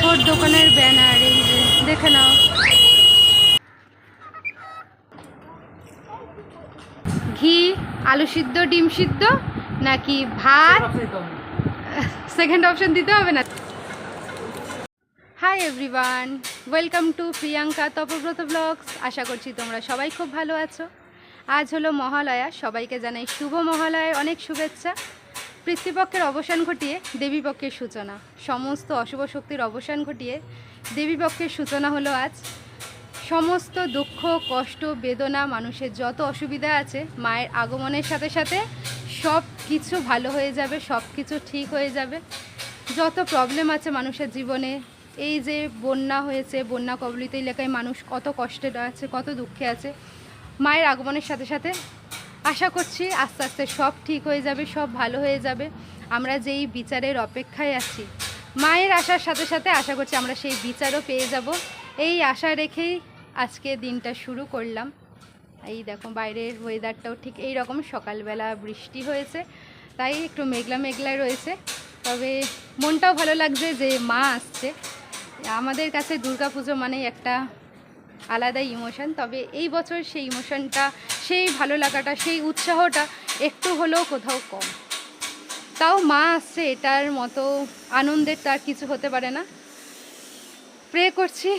কাপড় দোকানের ব্যানার, এই যে, দেখে নাও। ঘি, আলু সিদ্ধ, ডিম সিদ্ধ, নাকি ভাত? সেকেন্ড অপশন দিতে হবে না। Hi everyone welcome to Priyanka Tapabrata blogs আশা করছি তোমরা সবাই খুব ভালো আছো। আজ হলো মহালয়া, সবাইকে জানাই শুভ মহালয়ার অনেক শুভেচ্ছা। পিতৃপক্ষের অবসান ঘটিয়ে দেবীপক্ষের সূচনা। সমস্ত অশুভ শক্তির অবসান ঘটিয়ে দেবীপক্ষের সূচনা হলো আজ। সমস্ত দুঃখ, কষ্ট, বেদনা, মানুষের যত অসুবিধা আছে, মায়ের আগমনের সাথে সাথে সব কিছু ভালো হয়ে যাবে, সব কিছু ঠিক হয়ে যাবে। যত প্রবলেম আছে মানুষের জীবনে, এই যে বন্যা হয়েছে, বন্যা কবলিত এলাকায় মানুষ কত কষ্টে আছে, কত দুঃখে আছে, মায়ের আগমনের সাথে সাথে আশা করছি আস্তে আস্তে সব ঠিক হয়ে যাবে, সব ভালো হয়ে যাবে। আমরা যেই বিচারের অপেক্ষায় আছি। মায়ের আসার সাথে সাথে আশা করছি আমরা সেই বিচারও পেয়ে যাব। এই আশা রেখেই আজকে দিনটা শুরু করলাম। এই দেখো বাইরের ওয়েদারটাও ঠিক এই রকম সকালবেলা বৃষ্টি হয়েছে, তাই একটু মেঘলা মেঘলা রয়েছে। তবে মনটাও ভালো লাগছে যে মা আসছে। আমাদের কাছে দুর্গাপুজো মানে একটা আলাদা ইমোশন তবে এই বছর সেই ইমোশনটা সেই ভালো লাগাটা, সেই উৎসাহটা একটু হলেও কোথাও কম। তাও মা আসছে, এটার মতো আনন্দের তার কিছু হতে পারে না। প্রে করছি,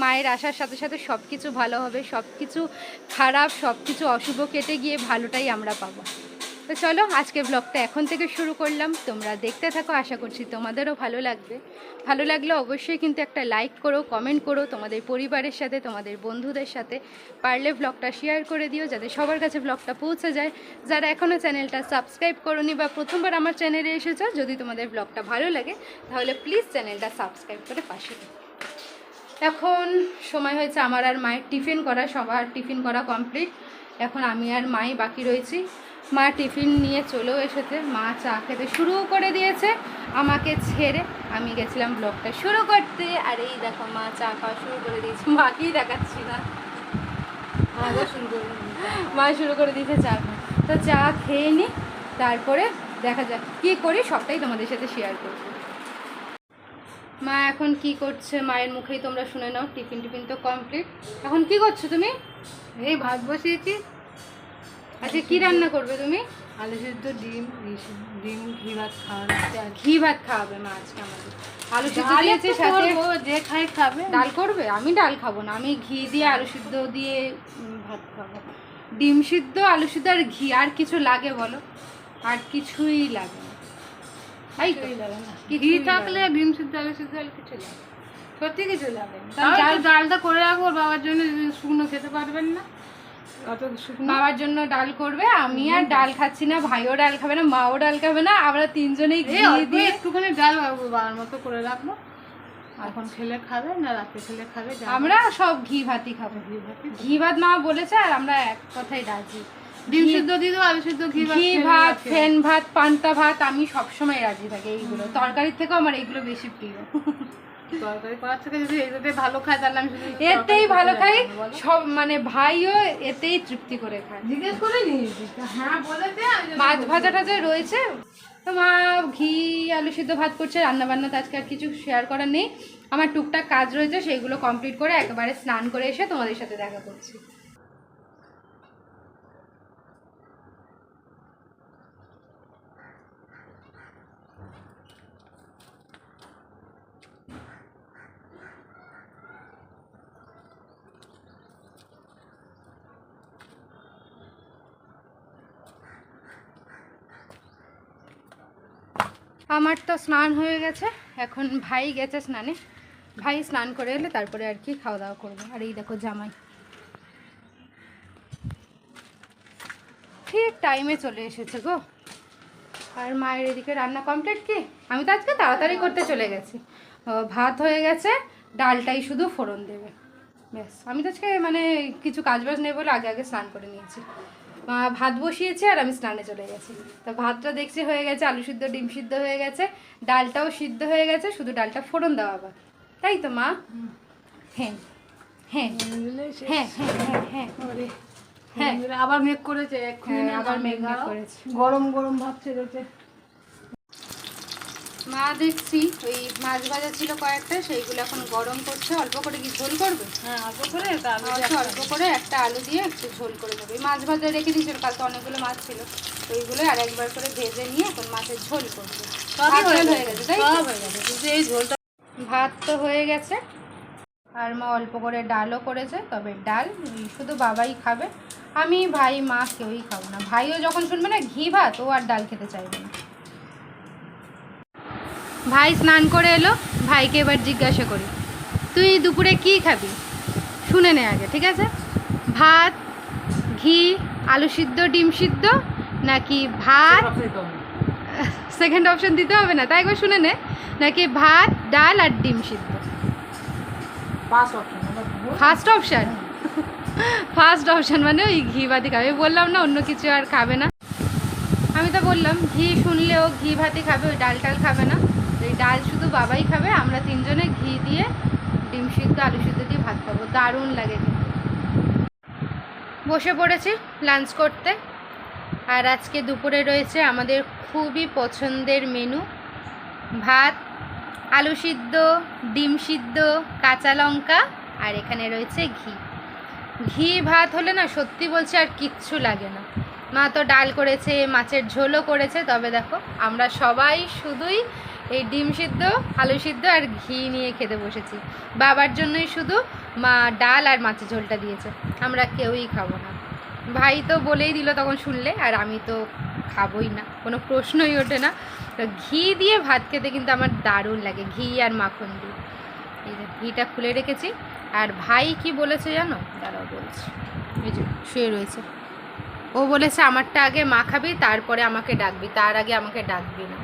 মায়ের আসার সাথে সাথে সব কিছু ভালো হবে সব কিছু খারাপ সব কিছু অশুভ কেটে গিয়ে ভালোটাই আমরা পাবো। তো চলো, আজকে ব্লগটা এখন থেকে শুরু করলাম। তোমরা দেখতে থাকো, আশা করছি তোমাদেরও ভালো লাগবে। ভালো লাগলে অবশ্যই কিন্তু একটা লাইক করো কমেন্ট করো তোমাদের পরিবারের সাথে, তোমাদের বন্ধুদের সাথে। পারলে ব্লগটা শেয়ার করে দিও, যাতে সবার কাছে ব্লগটা পৌঁছে যায়। যারা এখনও চ্যানেলটা সাবস্ক্রাইব করোনি বা প্রথমবার আমার চ্যানেলে এসেছ, যদি তোমাদের ব্লগটা ভালো লাগে, তাহলে প্লিজ চ্যানেলটা সাবস্ক্রাইব করে পাশে দিও এখন সময় হয়েছে আমার আর মায়ের টিফিন করা, সবার টিফিন করা কমপ্লিট এখন আমি আর মাই বাকি রয়েছি। মা টিফিন নিয়ে চলেও এসেছে। মা চা খেতে শুরু করে দিয়েছে। আমাকে ছেড়ে আমি গেছিলাম ব্লগটা শুরু করতে। আর এই দেখো মা চা খাওয়া শুরু করে দিয়েছে। মাকেই দেখাচ্ছি না। শুরু করে মা শুরু করে দিয়েছে চা। তো চা খেয়ে নিই তারপরে দেখা যাক কী করি সবটাই তোমাদের সাথে শেয়ার করব। মা এখন কি করছে? মায়ের মুখেই তোমরা শুনে নাও। টিফিন টিফিন তো কমপ্লিট এখন কি করছ তুমি? এই ভাত বসিয়েছি। আজকে কি রান্না করবে তুমি? আলু সিদ্ধ ডিম ডিম ঘি ভাত আর ঘি ভাত খাওয়াবে মা আজকে আমাদের। আলু সিদ্ধ দিয়েছে সাথে? যে খাই খাবে। ডাল করবে? আমি ডাল খাব না আমি ঘি দিয়ে আলু সিদ্ধ দিয়ে ভাত খাব। ডিম সিদ্ধ আলু সিদ্ধ আর ঘি আর কিছু লাগে বলো? আর কিছুই লাগে না। তাই তো? ঘি থাকলে ডিম সিদ্ধ আলু সিদ্ধ আর কিছু লাগে সত্যি কিছু লাগে ডালটা করে রাখব বাবার জন্য শুকনো খেতে পারবেন না। বাবার জন্য ডাল করবে আমি আর ডাল খাচ্ছি না ভাইও ডাল খাবে না মাও ডাল খাবে না আমরা তিনজনেই ঘি দিয়ে একটুখানি ডাল বাবার মতো করে রাখব। এখন খেলে খাবে না রাতে খেলে খাবে আমরা সব ঘি ভাতই খাব। ঘি ভাত মা বলেছে আর আমরা এক কথাই রাজি। ডিম সিদ্ধ আলু সিদ্ধ ঘি ভাত ঘি ভাত রাখে। ভাত পান্তা ভাত আমি সবসময় রাজি থাকি এইগুলো। তরকারির থেকেও আমার এইগুলো বেশি প্রিয়। এতেই ভালো খাই সব মানে ভাইও এতেই তৃপ্তি করে খায়। জিজ্ঞেস করে হ্যাঁ মাছ বলতে ভাজা টাজা রয়েছে। তো মা ঘি আলু সিদ্ধ ভাত করছে রান্না বান্না তো আজকে আর কিছু শেয়ার করার নেই। আমার টুকটাক কাজ রয়েছে সেইগুলো কমপ্লিট করে একেবারে স্নান করে এসে তোমাদের সাথে দেখা করছি। আমার তো স্নান হয়ে গেছে, এখন ভাই গেছে স্নানে। ভাই স্নান করে এলে তারপরে আর কি খাওয়া দাওয়া করব। আর এই দেখো জামাই। ঠিক টাইমে চলে এসেছে গো। আর মায়ের এদিকে রান্না কমপ্লিট কি? আমি তো আজকে তাড়াতাড়ি করতে চলে গেছি। ভাত হয়ে গেছে, ডালটাই শুধু ফোড়ন দেবে। ব্যাস, আমি তো আজকে মানে কিছু কাজ বাজ নেই বলে আগে আগে স্নান করে নিয়েছি। মা ভাত বসিয়েছে আর আমি স্নানে চলে গেছি তো ভাতটা দেখছি হয়ে গেছে আলু সিদ্ধ ডিম সিদ্ধ হয়ে গেছে ডালটাও সিদ্ধ হয়ে গেছে শুধু ডালটা ফোড়ন দেওয়া আবার তাই তো মা হ্যাঁ হ্যাঁ হ্যাঁ হ্যাঁ হ্যাঁ হ্যাঁ হ্যাঁ। আবার মেঘ করেছে হ্যাঁ, আবার মেঘ। করেছে। গরম গরম ভাব ছেড়েছে মা দেখছি ওই মাছ ভাজা ছিল কয়েকটা সেইগুলো এখন গরম করছে অল্প করে কি ঝোল করবে? হ্যাঁ অল্প করে একটা অল্প করে একটা আলু দিয়ে একটু ঝোল করে দেবে মাছ ভাজা রেখে দিয়েছিল কাল তো অনেকগুলো মাছ ছিল। ওইগুলো আর একবার করে ভেজে নিয়ে এখন মাছের ঝোল করবে। হয়ে গেছে তাই? হয়ে গেছে এই ঝোলটা ভাত তো হয়ে গেছে। আর মা অল্প করে ডালও করেছে তবে ডাল শুধু বাবাই খাবে। আমি ভাই মা কেউই খাব না। ভাইও যখন শুনবে না ঘি ভাত ও আর ডাল খেতে চাইবে না। ভাই স্নান করে এলো ভাইকে এবার জিজ্ঞাসা করি তুই দুপুরে কি খাবি? শুনে নে আগে ঠিক আছে? ভাত ঘি আলু সিদ্ধ ডিম সিদ্ধ নাকি ভাত? সেকেন্ড অপশন দিতে হবে। না তাই একবার শুনে নে নাকি ভাত ডাল আর ডিম সিদ্ধ? ফার্স্ট অপশন ফার্স্ট অপশন মানে ওই ঘি ভাতি খাবে। বললাম না অন্য কিছু আর খাবে না। আমি তো বললাম ঘি শুনলেও ঘি ভাতি খাবে ওই ডাল টাল খাবে না। ডাল শুধু বাবাই খাবে, আমরা তিনজনে ঘি দিয়ে ডিম সিদ্ধ, আলু সিদ্ধ দিয়ে ভাত খাব। দারুণ লাগে বসে পড়েছি লাঞ্চ করতে। আর আজকে দুপুরে রয়েছে আমাদের খুবই পছন্দের মেনু। ভাত, আলু সিদ্ধ, ডিম সিদ্ধ, কাঁচা লঙ্কা, আর এখানে রয়েছে ঘি। ঘি, ভাত হলে না সত্যি বলছি আর কিচ্ছু লাগে না। মা তো ডাল করেছে, মাছের ঝোলও করেছে, তবে দেখো, আমরা সবাই শুধুই এই ডিম সিদ্ধ, আলু সিদ্ধ আর ঘি নিয়ে খেতে বসেছি। বাবার জন্যই শুধু মা ডাল আর মাছের ঝোলটা দিয়েছে। আমরা কেউই খাব না। ভাই তো বলেই দিল তখন শুনলে, আর আমি তো খাবোই না। কোনো প্রশ্নই ওঠে না। তো ঘি দিয়ে ভাত খেতে কিন্তু আমার দারুণ লাগে, ঘি আর মাখন দিয়ে। এই যে ঘিটা খুলে রেখেছি। আর ভাই কি বলেছে জানো? দাঁড়াও বলছি। এই যে শুয়ে রয়েছে। ও বলেছে, আমারটা আগে মাখাবি তারপরে আমাকে ডাকবি। তার আগে আমাকে ডাকবি না।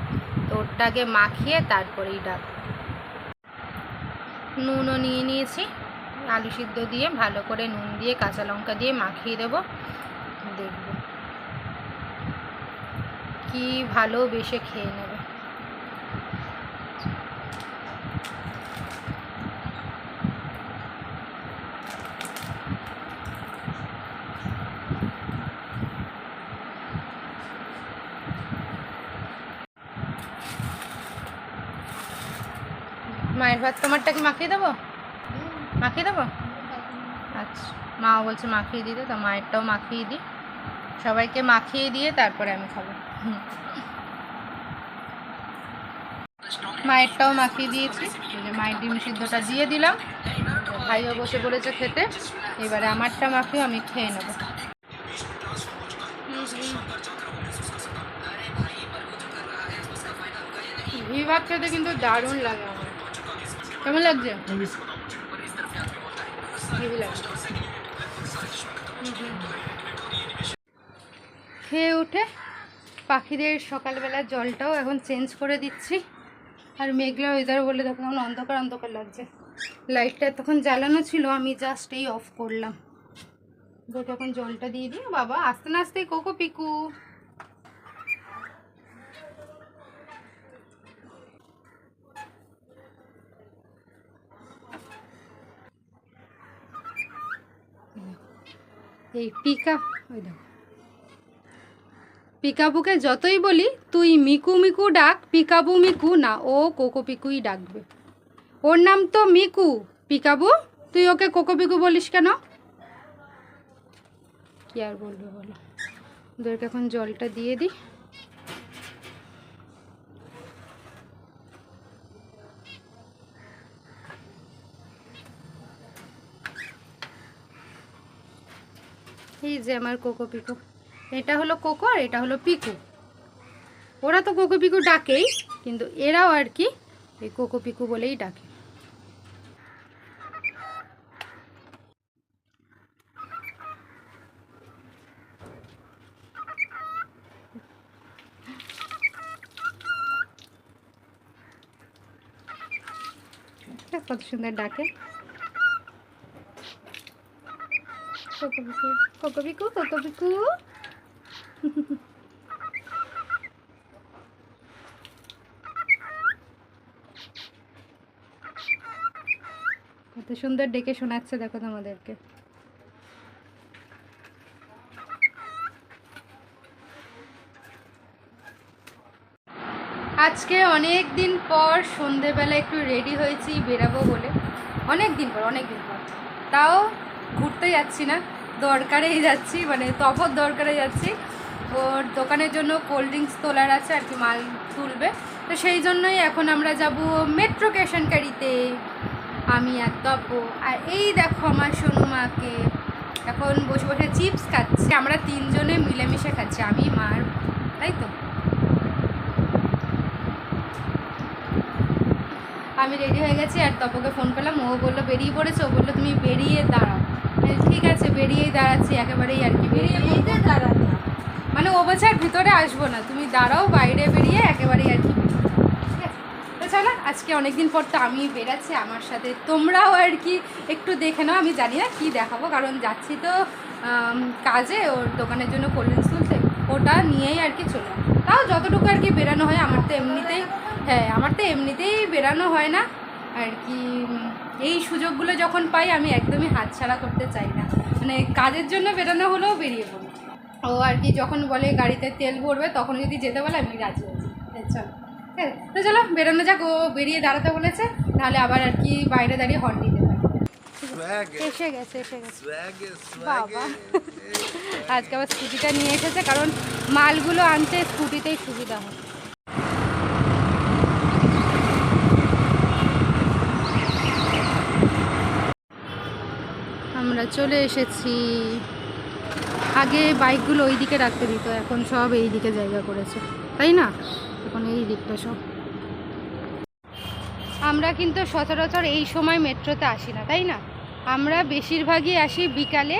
তো আগে মাখিয়ে তারপরেই ডাক নুনও নিয়ে নিয়েছি। আলু সিদ্ধ দিয়ে ভালো করে নুন দিয়ে কাঁচা লঙ্কা দিয়ে মাখিয়ে দেব। দেখব। কি ভালো বেশে খেয়ে নেবে। ভাত তোমারটা কি মাখিয়ে দেবো? মাখিয়ে দেবো? আচ্ছা মা বলছে মাখিয়ে দিতে, তো মায়েরটাও মাখিয়ে দিই। সবাইকে মাখিয়ে দিয়ে তারপরে আমি খাব। মায়েরটাও মাখিয়ে দিয়েছি। মায়ের ডিম সিদ্ধটা দিয়ে দিলাম। ভাইও বসে পড়েছে খেতে। এবারে আমারটা মাখিয়ে আমি খেয়ে নেব। ভাত খেতে কিন্তু দারুণ লাগে। কেমন লাগছে। খেয়ে উঠে পাখিদের সকালবেলা জলটাও এখন চেঞ্জ করে দিচ্ছি। আর মেঘলা ওয়েদার বলে দেখো কেমন অন্ধকার অন্ধকার লাগছে। লাইটটা তখন জ্বালানো ছিল, আমি জাস্ট এই অফ করলাম। ওকে এখন জলটা দিয়ে দিই। বাবা, আস্তে না আস্তে, কোকো পিকু। এই পিকা, ওই দেখো। পিকাবুকে যতই বলি, তুই মিকু মিকু ডাক, পিকাবু মিকু না, ও কোকো পিকুই ডাকবে। ওর নাম তো মিকু। পিকাবু, তুই ওকে কোকো পিকু বলিস কেন? কি আর বলবে বলো। ওদেরকে এখন জলটা দিয়ে দিই। এই যে আমার কোকো পিকু। এটা হলো কোকো আর এটা হলো পিকু। ওরা তো কোকো পিকু ডাকেই, কিন্তু এরাও আর কি এই কোকো পিকু বলেই ডাকে। কত সুন্দর ডাকে। কোকো পিকু কোকো পিকু কোকো পিকু কত সুন্দর ডেকে শোনাচ্ছে দেখো তোমাদেরকে। আজকে অনেক দিন পর সন্ধেবেলা একটু রেডি হয়েছি বেরাবো বলে। অনেক দিন পর, অনেক দিন পর। তাও ঘুরতে যাচ্ছি না, দরকারেই যাচ্ছি মানে তফত দরকারে যাচ্ছি। ওর দোকানের জন্য কোল্ড ড্রিঙ্কস তোলার আছে, আর কি মাল তুলবে। তো সেই জন্যই এখন আমরা যাব মেট্রো ক্যাশনকারিতে আমি আর তপ, আর এই দেখো আমার সোনু মাকে এখন বসে বসে চিপস খাচ্ছি। আমরা তিনজনে মিলেমিশে খাচ্ছি, আমি মার তাই তো? আমি রেডি হয়ে গেছি, আর তপকে ফোন করলাম, ও বলল, বেরিয়ে পড়েছে? ও বলল, তুমি বেরিয়ে দাঁড়াও। ঠিক আছে বেরিয়েই দাঁড়াচ্ছি একেবারেই আর কি বেরিয়ে। দাঁড়াতে মানে ও বলছে আর ভিতরে আসব না তুমি দাঁড়াও বাইরে বেরিয়ে একেবারেই আর কি বেরিয়ে ঠিক আছে তো চলো আজকে অনেকদিন পর তো আমি বেরাচ্ছি আমার সাথে তোমরাও আর কি একটু দেখে নাও আমি জানি না কী দেখাবো কারণ যাচ্ছি তো কাজে ওর দোকানের জন্য কোল্ড ড্রিঙ্কস তুলতে ওটা নিয়েই আর কি চলে। তাও যতটুকু আর কি বেরানো হয় আমার তো এমনিতেই হ্যাঁ আমার তো এমনিতেই বেরানো হয় না আর কি এই সুযোগগুলো যখন পাই আমি একদমই হাতছাড়া করতে চাই না। মানে কাজের জন্য বেরোনো হলেও বেরিয়ে পড়ি। ও আর কি যখন বলে গাড়িতে তেল ভরবে তখন যদি যেতে বলে আমি রাজি আছি। চলো। আছে? তো চলো বেরোনো যাক। ও বেরিয়ে দাঁড়াতে বলেছে নাহলে আবার আর কি বাইরে দাঁড়িয়ে হর্ন দিতে এসে গেছে এসে গেছে। বাবা। আজকে আবার স্কুটিটা নিয়ে এসেছে কারণ মালগুলো আনতে স্কুটিতেই সুবিধা হয় আমরা চলে এসেছি। আগে বাইকগুলো ওই দিকে রাখতে দিত এখন সব এই দিকে জায়গা করেছে। তাই না? এখন এই দিকটা সব। আমরা কিন্তু সচরাচর এই সময় মেট্রোতে আসি না তাই না? আমরা বেশিরভাগই আসি বিকালে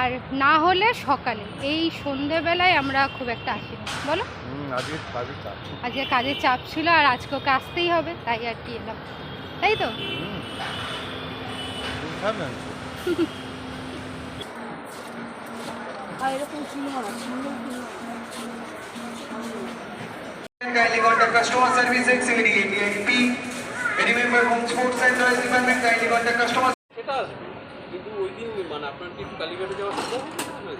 আর না হলে সকালে। এই সন্ধেবেলায় আমরা খুব একটা আসি না। বলো? আজকে কাজের চাপ। ছিল আর আজকে ওকে আসতেই হবে তাই আর কি এলাম। তাই তো? হুম। তুমি খাবেন? আর এরকম সিনেমা না সুন্দর cinema Kindly contact customer service at CVD 88P. Any member home sports and toys department kindly contact customer সেটা আসবে কিন্তু ওই দিন মানে আপনার কি একটু কালীঘাটে যাওয়া সম্ভব হবে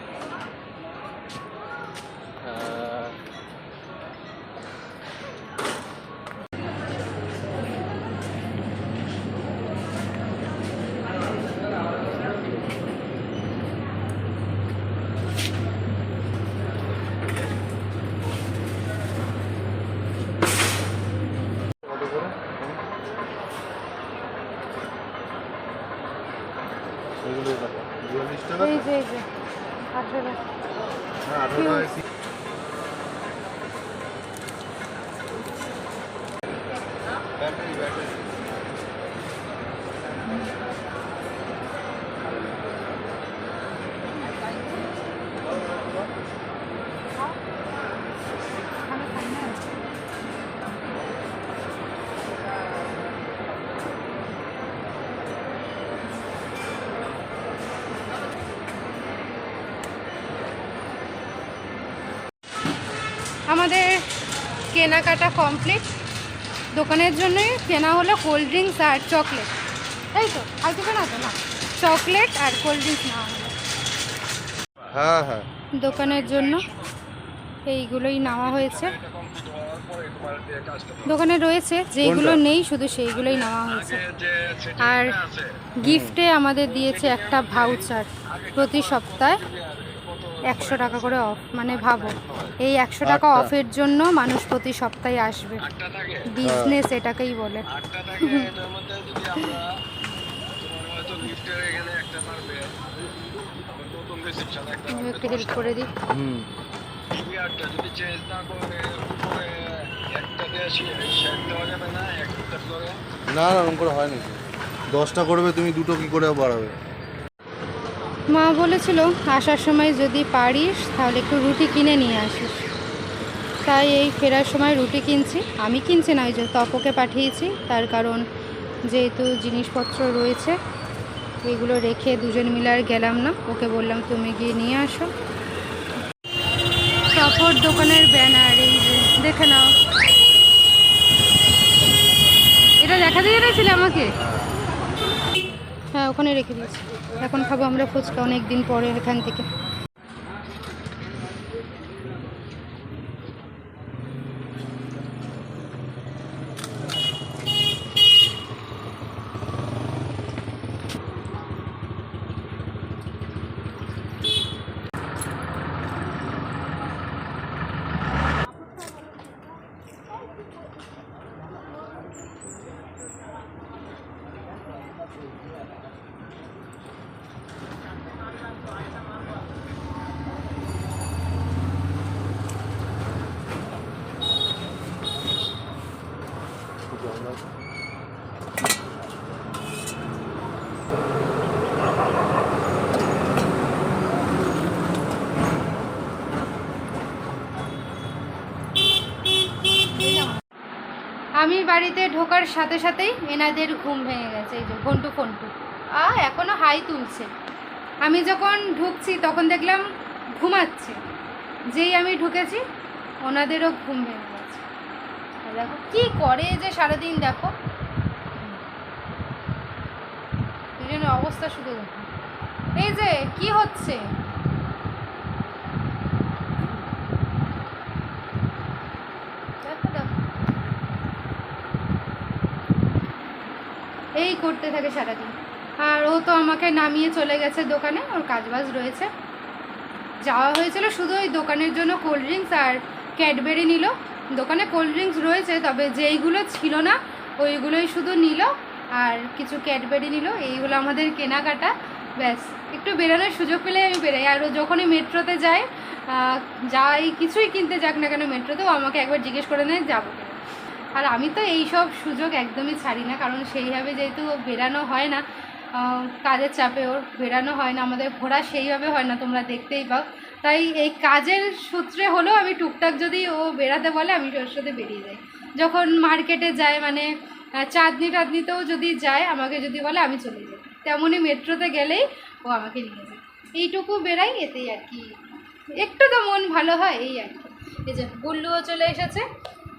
এগুলো কত? 42 টাকা এই যে এই যে আঠেরো হ্যাঁ, 18 ব্যাটারি, ব্যাটারি। আমাদের কেনাকাটা কমপ্লিট দোকানের জন্যই কেনা হলো কোল্ড ড্রিঙ্কস আর চকলেট তাই তো? আর কিছু না তো? না। চকলেট আর কোল্ড ড্রিঙ্কস নেওয়া হলো। হ্যাঁ হ্যাঁ। দোকানের জন্য এইগুলোই নেওয়া হয়েছে। দোকানে রয়েছে যেগুলো নেই শুধু সেইগুলোই নেওয়া হয়েছে। আর গিফটে আমাদের দিয়েছে একটা ভাউচার প্রতি সপ্তাহে। একশো টাকা করে অফ মানে ভাবো এই একশো টাকা অফের জন্য মানুষ প্রতি সপ্তাহে আসবে। বিজনেস এটাকেই বলে। আমি একটু হেল্প করে দিই। হুম। না না ওরকম করে হয় নাকি? দশটা করবে তুমি দুটো কি করে বাড়াবে? মা বলেছিল, আসার সময় যদি পারিস, তাহলে একটু রুটি কিনে নিয়ে আসিস। তাই এই ফেরার সময় রুটি কিনছি। আমি কিনছি না, ওই যে তপকে পাঠিয়েছি। তার কারণ যেহেতু জিনিসপত্র রয়েছে, এগুলো রেখে দুজন মিলে আর গেলাম না। ওকে বললাম, তুমি গিয়ে নিয়ে আসো। তপর দোকানের ব্যানার, এই যে, দেখে নাও। এটা দেখা দিয়ে গেছিলে আমাকে? হ্যাঁ ওখানে রেখে দিয়েছি। এখন খাব আমরা ফুচকা অনেক দিন পরে এখান থেকে। গাড়িতে ঢোকার সাথে সাথেই এনাদের ঘুম ভেঙে গেছে, এই যে ঘন্টু ফন্টু। আ এখনও হাই তুলছে। আমি যখন ঢুকছি তখন দেখলাম ঘুমাচ্ছে। যেই আমি ঢুকেছি, ওনাদেরও ঘুম ভেঙে গেছে। দেখো কী করে যে সারাদিন, দেখো। দুজনের অবস্থা শুধু দেখো। এই যে, কি হচ্ছে দেখো দেখো এই করতে থাকে সারাদিন। আর ও তো আমাকে নামিয়ে চলে গেছে দোকানে, ওর কাজবাজ রয়েছে। যাওয়া হয়েছিল শুধু ওই দোকানের জন্য কোল্ড ড্রিঙ্কস আর ক্যাডবেরি নিল। দোকানে কোল্ড ড্রিঙ্কস রয়েছে, তবে যেইগুলো ছিল না, ওইগুলোই শুধু নিল আর কিছু ক্যাডবেরি নিল। এইগুলো আমাদের কেনাকাটা, ব্যাস। একটু বেরোনোর সুযোগ পেলে আমি বেরোই। আর ও যখনই মেট্রোতে যায় যাই, কিছুই কিনতে যাক না কেন মেট্রোতে ও আমাকে একবার জিজ্ঞেস করে নেয়, যাব। আর আমি তো এই সব সুযোগ একদমই ছাড়ি না, কারণ সেইভাবে যেহেতু বেরানো হয় না কাজের চাপে ওর বেরানো হয় না, আমাদের ঘোরা সেইভাবে হয় না, তোমরা দেখতেই পাও। তাই এই কাজের সূত্রে হলেও আমি টুকটাক যদি ও বেরাতে বলে, আমি ওর সাথে বেরিয়ে যাই। যখন মার্কেটে যায় মানে চাঁদনি টাদনিতেও যদি যায়, আমাকে যদি বলে, আমি চলে যাই। তেমনই মেট্রোতে গেলেই ও আমাকে নিয়ে যায়। এইটুকু বেরাই এতেই আর কি। একটু তো মন ভালো হয়, এই আর কি। এই যে, গুল্লুও চলে এসেছে।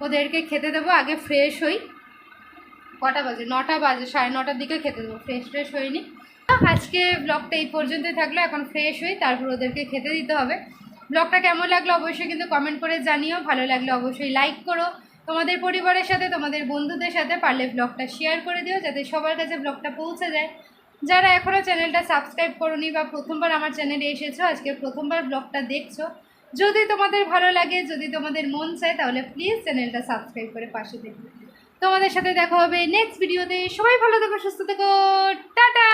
ওদেরকে খেতে দেবো, আগে ফ্রেশ হই। কটা বাজে? নটা বাজে, সাড়ে নটার দিকে খেতে দেবো। ফ্রেশ ফ্রেশ হয়নি। আজকে ব্লগটা এই পর্যন্তই থাকল, এখন ফ্রেশ হই, তারপর ওদেরকে খেতে দিতে হবে। ব্লগটা কেমন লাগল অবশ্যই কিন্তু কমেন্ট করে জানিও। ভালো লাগলে অবশ্যই লাইক করো। তোমাদের পরিবারের সাথে, তোমাদের বন্ধুদের সাথে পারলে ব্লগটা শেয়ার করে দিও, যাতে সবার কাছে ব্লগটা পৌঁছে যায়। যারা এখনও চ্যানেলটা সাবস্ক্রাইব করোনি বা প্রথমবার আমার চ্যানেলে এসেছ, আজকে প্রথমবার ব্লগটা দেখছ যদি তোমাদের ভালো লাগে, যদি তোমাদের মন চায়, তাহলে প্লিজ চ্যানেলটা সাবস্ক্রাইব করে পাশে দেখবে তোমাদের সাথে দেখা হবে নেক্সট ভিডিওতে সবাই ভালো থেকো, সুস্থ থেকো। টাটা!